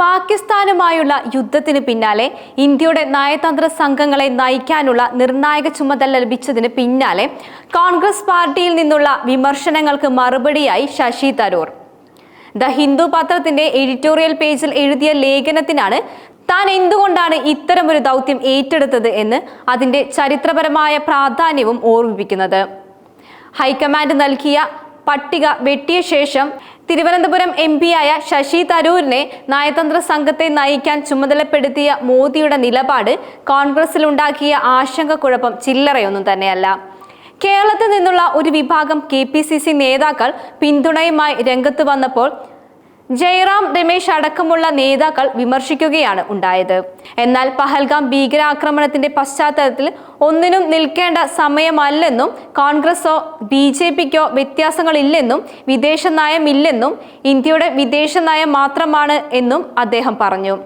പാകിസ്ഥാനുമായുള്ള യുദ്ധത്തിന് പിന്നാലെ ഇന്ത്യയുടെ നയതന്ത്ര സംഘങ്ങളെ നയിക്കാനുള്ള നിർണായക ചുമതല ലഭിച്ചതിന് പിന്നാലെ കോൺഗ്രസ് പാർട്ടിയിൽ നിന്നുള്ള വിമർശനങ്ങൾക്ക് മറുപടിയായി ശശി തരൂർ. ദ ഹിന്ദു പത്രത്തിന്റെ എഡിറ്റോറിയൽ പേജിൽ എഴുതിയ ലേഖനത്തിനാണ് താൻ എന്തുകൊണ്ടാണ് ഇത്തരമൊരു ദൗത്യം ഏറ്റെടുത്തത് എന്ന് അതിന്റെ ചരിത്രപരമായ പ്രാധാന്യവും ഓർമ്മിപ്പിക്കുന്നത്. ഹൈക്കമാൻഡ് നൽകിയ പട്ടിക വെട്ടിയ ശേഷം തിരുവനന്തപുരം എം പിയായ ശശി തരൂരിനെ നയതന്ത്ര സംഘത്തെ നയിക്കാൻ ചുമതലപ്പെടുത്തിയ മോദിയുടെ നിലപാട് കോൺഗ്രസിലുണ്ടാക്കിയ ആശങ്കക്കുഴപ്പം ചില്ലറയൊന്നും തന്നെയല്ല. കേരളത്തിൽ നിന്നുള്ള ഒരു വിഭാഗം കെ പി സി സി നേതാക്കൾ പിന്തുണയുമായി രംഗത്ത് വന്നപ്പോൾ ജയറാം രമേശ് അടക്കമുള്ള നേതാക്കൾ വിമർശിക്കുകയാണ് ഉണ്ടായത്. എന്നാൽ പഹൽഗാം ഭീകരാക്രമണത്തിന്റെ പശ്ചാത്തലത്തിൽ ഒന്നിനും നിൽക്കേണ്ട സമയമല്ലെന്നും കോൺഗ്രസോ ബി ജെ പിക്കോ വ്യത്യാസങ്ങളില്ലെന്നും വിദേശ നയമില്ലെന്നും ഇന്ത്യയുടെ വിദേശ നയം മാത്രമാണ് എന്നും അദ്ദേഹം പറഞ്ഞു.